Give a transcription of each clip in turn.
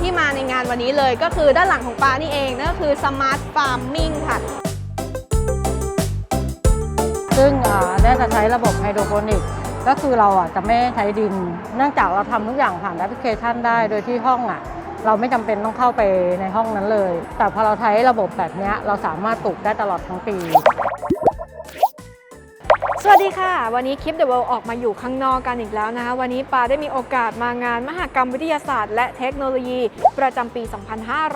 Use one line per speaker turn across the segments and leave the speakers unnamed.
ที่มาในงานวันนี้เลยก็คือด้านหลังของปลานี่เองนั่นก็คือ Smart Farming ค่ะ
ซึ่งอ่าเนี่ยจะใช้ระบบไฮโดรโปนิก ก็คือเราอะจะไม่ใช้ดิน เนื่องจากเราทำทุกอย่างผ่านแอปพลิเคชันได้ โดยที่ห้องอะ เราไม่จำเป็นต้องเข้าไปในห้องนั้นเลย แต่พอเราใช้ระบบแบบเนี้ยเราสามารถปลูกได้ตลอดทั้งปี
สวัสดีค่ะ วันนี้คลิป The World ออกมาอยู่ข้างนอกกันอีกแล้วนะคะ วันนี้ปาได้มีโอกาสมางานมหกรรมวิทยาศาสตร์และเทคโนโลยี ประจำปี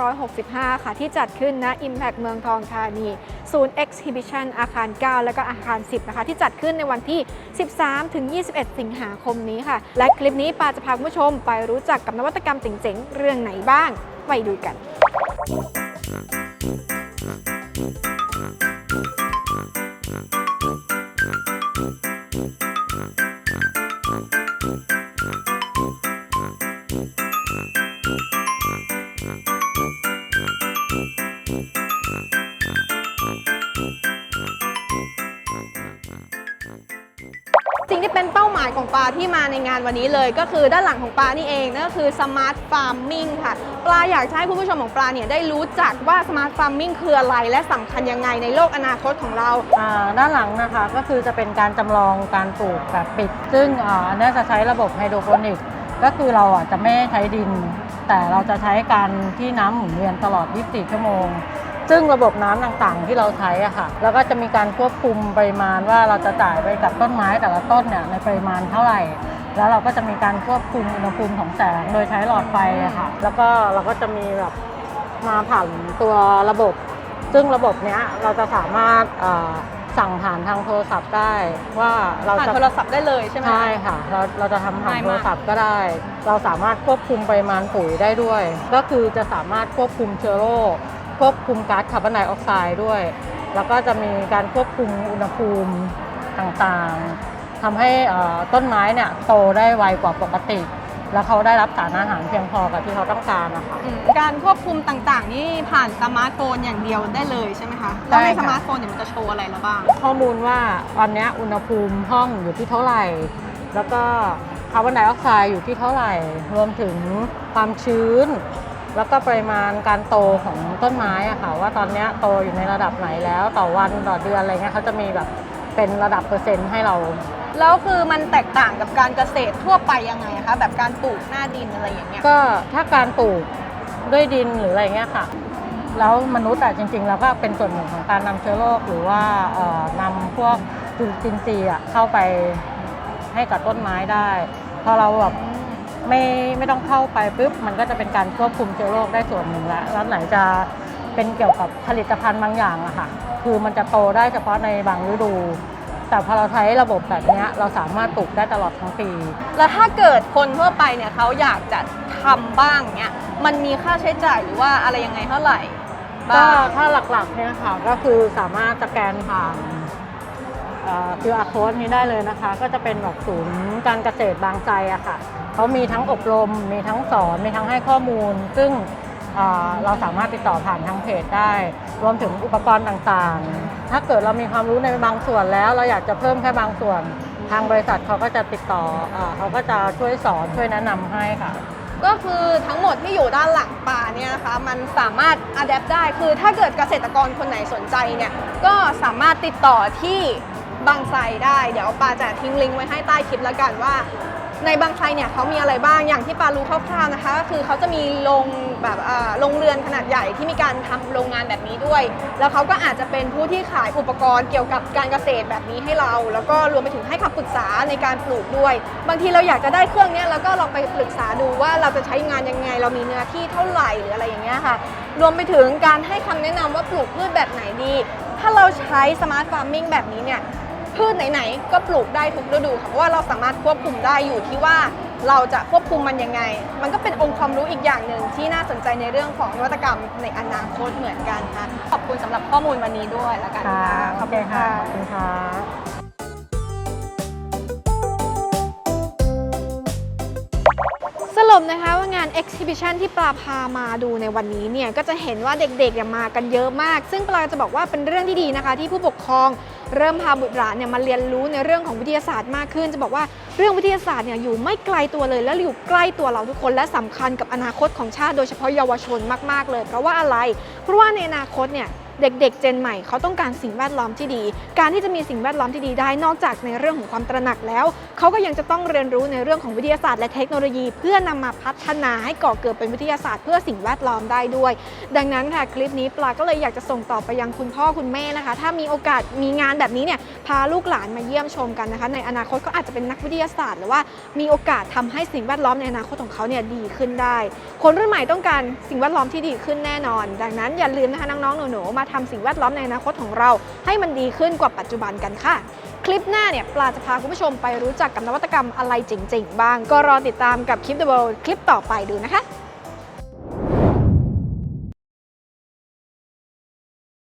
2565 ค่ะ ที่จัดขึ้นณ Impact เมืองทองธานีศูนย์ Exhibition อาคาร 9 และก็อาคาร 10 นะคะ ที่จัดขึ้นในวันที่ 13 ถึง 21 สิงหาคมนี้ค่ะ และคลิปนี้ปาจะพาคุณผู้ชมไปรู้จักกับนวัตกรรมเจ๋งๆเรื่องไหนบ้าง ไปดูกัน สิ่ง ปลาที่มาในงานวันนี้เลย ก็คือด้านหลังของปลานี่เองนั่นก็คือ Smart Farming ค่ะ ปลาอยากให้คุณผู้ชมของปลาเนี่ยได้รู้จักว่า Smart Farming คืออะไรและสำคัญยังไงในโลกอนาคตของเรา
ด้านหลังนะคะก็คือจะเป็นการจำลองการปลูกแบบปิด ซึ่งอ่าอันนี้จะใช้ระบบไฮโดรโปนิกก็คือเราจะไม่ใช้ดิน แต่เราจะใช้การที่น้ำหมุนเวียนตลอด 24 ชั่วโมง ซึ่งระบบน้ำต่างๆ ที่เราใช้อะค่ะ แล้วก็จะมีการควบคุมปริมาณว่าเราจะจ่ายไปกับต้นไม้แต่ละต้นเนี่ยในปริมาณเท่าไหร่แล้วเราก็จะมีการควบคุมอุณหภูมิของแสงโดยใช้หลอดไฟอะค่ะ แล้วก็เราก็จะมีแบบมาผ่านตัวระบบ ซึ่งระบบเนี้ยเราจะสามารถเอ่อสั่งผ่านทางโทรศัพท์ได้ว่าเรา
ผ่าน
จะ
โทรศัพท์ได้เลยใช่ไหมคะ
ใช่ค่ะเราเราจะทำผ่าน
ง่าย
โท
มาก
รศัพท์ก็ได้ เราสามารถควบคุมปริมาณปุ๋ยได้ด้วย ก็คือจะสามารถควบคุมเชื้อโรค ควบคุมก๊าซคาร์บอนไดออกไซด์ด้วย แล้วก็จะมีการควบคุมอุณหภูมิต่างๆทำให้เอ่อต้นไม้เนี่ยโตได้ไวกว่าปกติ แล้วเขาได้รับสารอาหารเพียงพอกับที่เขาต้องการนะคะ
อืมการควบคุมต่างๆ นี่ผ่านสมาร์ทโฟนอย่างเดียวได้เลยใช่ไหมคะแล้วใน
ใช่ค่ะ
สมาร์ทโฟนเนี่ยมันจะโชว์อะไรเราบ้าง
ข้อมูลว่าตอนเนี้ยอุณหภูมิห้องอยู่ที่เท่าไหร่ แล้วก็คาร์บอนไดออกไซด์อยู่ที่เท่าไหร่ รวมถึงความชื้น แล้วก็ปริมาณการโตของต้นไม้อะค่ะว่าตอนเนี้ยโตอยู่ในระดับไหนแล้วต่อวันต่อเดือนอะไรเงี้ยเขาจะมีแบบเป็นระดับเปอร์เซ็นต์ให้เรา
แล้วคือมันแตกต่างกับการเกษตรทั่วไปยังไงคะแบบการปลูกหน้าดินอะไรอย่างเงี้ย
ก็ถ้าการปลูกด้วยดินหรืออะไรเงี้ยค่ะ แล้วมนุษย์อะจริงๆ แล้วก็เป็นส่วนหนึ่งของการนำเชื้อโรคหรือว่าเอ่อนำพวกจุลินทรีย์อะเข้าไปให้กับต้นไม้ได้พอเราแบบ ไม่ไม่ต้องเข้าไปปุ๊บมันก็จะเป็นการควบคุมเชื้อโรคได้ส่วนหนึ่งแล้วแล้วไหนจะเป็นเกี่ยวกับผลิตภัณฑ์บางอย่างอะค่ะคือมันจะโตได้เฉพาะในบางฤดู แต่พอเราใช้ระบบแบบเนี้ยเราสามารถปลูกได้ตลอดทั้งปี
แล้วถ้าเกิดคนทั่วไปเนี่ยเขาอยากจะทำบ้างเนี่ยมันมีค่าใช้จ่ายหรือว่าอะไรยังไงเท่าไหร่
ก็
บ้าง
ถ้าหลักๆเนี่ยค่ะก็คือสามารถสแกนผ่าน คืออาโค้ดนี้ได้เลยนะคะ ก็จะเป็นแบบศูนย์การเกษตรบางไทรอะค่ะเขามีทั้งอบรม มีทั้งสอน มีทั้งให้ข้อมูล ซึ่งเเราสามารถติดต่อผ่านทางเพจได้ รวมถึงอุปกรณ์ต่างๆ ถ้าเกิดเรามีความรู้ในบางส่วนแล้ว เราอยากจะเพิ่มแค่บางส่วน ทางบริษัทเขาก็จะติดต่อเออเขาก็จะช่วยสอนช่วยแนะนำให้ค่ะ
ก็คือทั้งหมดที่อยู่ด้านหลังป่าเนี่ยนะคะมันสามารถอัดแอปได้คือถ้าเกิดเกษตรกรคนไหนสนใจเนี่ยก็สามารถติดต่อที่ บางไทรได้ เดี๋ยวปาจะทิ้งลิงก์ไว้ให้ใต้คลิปแล้วกันว่า ในบางไทรเนี่ยเขามีอะไรบ้างอย่างที่ปารู้คร่าวๆนะคะ ก็คือเขาจะมีโรงแบบอ่าโรงเรือนขนาดใหญ่ที่มีการทำโรงงานแบบนี้ด้วย แล้วเขาก็อาจจะเป็นผู้ที่ขายอุปกรณ์เกี่ยวกับการเกษตรแบบนี้ให้เรา แล้วก็รวมไปถึงให้คำปรึกษาในการปลูกด้วย บางทีเราอยากจะได้เครื่องเนี้ยแล้วก็ลองไปปรึกษาดูว่าเราจะใช้งานยังไง เรามีเนื้อที่เท่าไหร่หรืออะไรอย่างเงี้ยค่ะ รวมไปถึงการให้คำแนะนำว่าปลูกพืชแบบไหนดี ถ้าเราใช้สมาร์ทฟาร์มิงแบบนี้เนี่ย พืชไหนๆก็ปลูกได้ทุกฤดูค่ะเพราะว่าเราสามารถควบคุมได้อยู่ที่ว่าเราจะควบคุมมันยังไง มันก็เป็นองค์ความรู้อีกอย่างหนึ่งที่น่าสนใจในเรื่องของนวัตกรรมในอนาคตเหมือนกันค่ะขอบคุณสำหรับข้อมูลวันนี้ด้วยแล้วกัน
ค่ะ
ค่ะ
โอเคค่ะขอบคุณค่ะ
สรุปนะคะว่างาน Exhibition ที่ปลาพามาดูในวันนี้เนี่ยก็จะเห็นว่าเด็กๆเนี่ยมากันเยอะมาก ซึ่งปลาจะบอกว่าเป็นเรื่องที่ดีนะคะ ที่ผู้ปกครอง
เริ่มพาบุตรหลานเนี่ยมาเรียนรู้ในเรื่องของวิทยาศาสตร์มากขึ้น จะบอกว่าเรื่องวิทยาศาสตร์เนี่ยอยู่ไม่ไกลตัวเลย และอยู่ใกล้ตัวเราทุกคนและสำคัญกับอนาคตของชาติโดยเฉพาะเยาวชนมาก ๆ เลย เพราะว่าอะไร เพราะว่าในอนาคตเนี่ย เด็กๆ เจนใหม่เขาต้องการสิ่งแวดล้อมที่ดี การที่จะมีสิ่งแวดล้อมที่ดีได้ นอกจากในเรื่องของความตระหนักแล้ว เขาก็ยังจะต้องเรียนรู้ในเรื่องของวิทยาศาสตร์และเทคโนโลยี เพื่อนำมาพัฒนาให้ก่อเกิดเป็นวิทยาศาสตร์เพื่อสิ่งแวดล้อมได้ด้วย ดังนั้นค่ะคลิปนี้ปลาก็เลยอยากจะส่งต่อไปยังคุณพ่อคุณแม่นะคะ ถ้ามีโอกาสมีงานแบบนี้เนี่ยพาลูกหลานมาเยี่ยมชมกันนะคะ ในอนาคตก็อาจจะเป็นนักวิทยาศาสตร์ หรือว่ามีโอกาสทำให้สิ่งแวดล้อมในอนาคตของเขาเนี่ยดีขึ้นได้ คนรุ่นใหม่ต้องการสิ่งแวดล้อมที่ดีขึ้นแน่นอน ดังนั้นอย่าลืมนะคะน้องๆหนูๆมาทำสิ่งแวดล้อมในอนาคตของเรา ให้มันดีขึ้นกว่าปัจจุบันกันค่ะ คลิปหน้าเนี่ยปลาจะพาคุณผู้ชมไปรู้จักกับนวัตกรรมอะไรเจ๋งๆ บ้าง ก็รอติดตามกับคลิป The World คลิปต่อไปดูนะคะ